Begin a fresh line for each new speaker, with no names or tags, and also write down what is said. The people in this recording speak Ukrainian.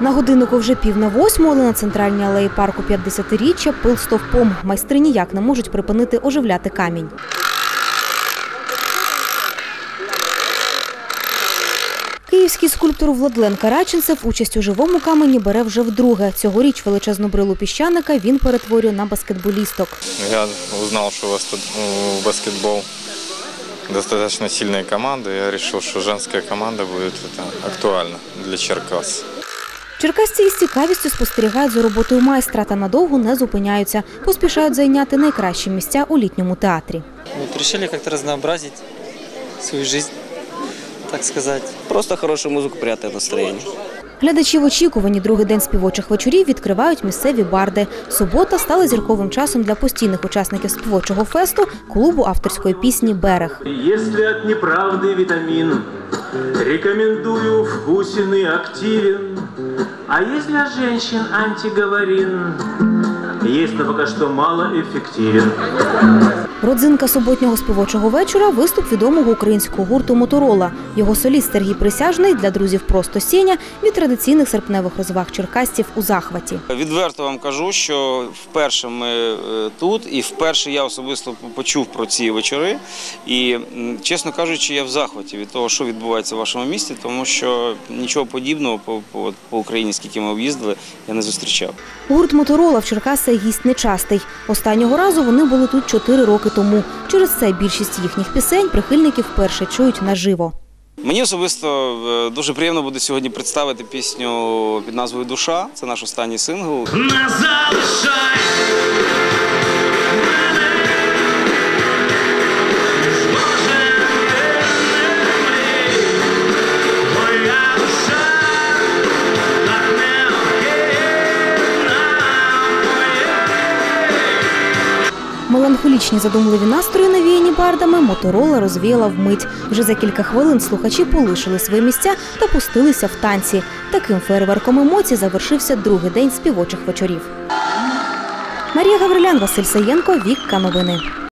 На годиннику вже пів на восьму, але на центральній алеї парку 50-річчя пил стовпом. Майстри ніяк не можуть припинити оживляти камінь. Київський скульптор Владлен Караченцев участь у живому камені бере вже вдруге. Цьогоріч величезну брилу піщаника він перетворює на баскетболісток.
Я узнал, что у вас тут баскетбол достаточно сильная команда. Я решил, что женская команда будет это, актуальна для Черкас.
Черкасці із цікавістю спостерігають за роботою майстра та надовго не зупиняються. Поспішають зайняти найкращі місця у літньому театрі.
Решили как-то разнообразить свою жизнь, так сказать.
Просто хорошую музыку, приятное настроение.
Глядачі в очікуванні другий день співочих вечорів відкривають місцеві барди. Субота стала зірковим часом для постійних учасників співочого фесту клубу авторської пісні Берег.
Если от неправды витамин, рекомендую вкусен и активен. А если для женщин антиговорин, есть, но пока что малоэффективен.
Родзинка суботнього співочого вечора виступ відомого українського гурту Моторола. Його соліст Сергій Присяжний для друзів просто сіня від традиційних серпневих розваг черкасців у захваті.
Відверто вам кажу, що вперше ми е, тут, і вперше я особисто почув про ці вечори. І, чесно кажучи, я в захваті від того, що відбувається в вашому місті, тому що нічого подібного по, по, по Україні, скільки ми об'їздили, я не зустрічав.
Гурт Моторола в Черкасах гість нечастий. Останнього разу вони були тут чотири роки тому. Через це більшість їхніх пісень прихильники вперше чують наживо.
Мені особисто е, дуже приємно буде сьогодні представити пісню під назвою Душа. Це наш останній сингл.
Не залишай
Меланхолічні задумливі настрої, навіяні бардами, моторола розвіяла вмить. Вже за кілька хвилин слухачі полишили свої місця та пустилися в танці. Таким фейерверком емоцій завершився другий день співочих вечорів. Марія Гаврилян, Василь Саєнко, Вікка Новини.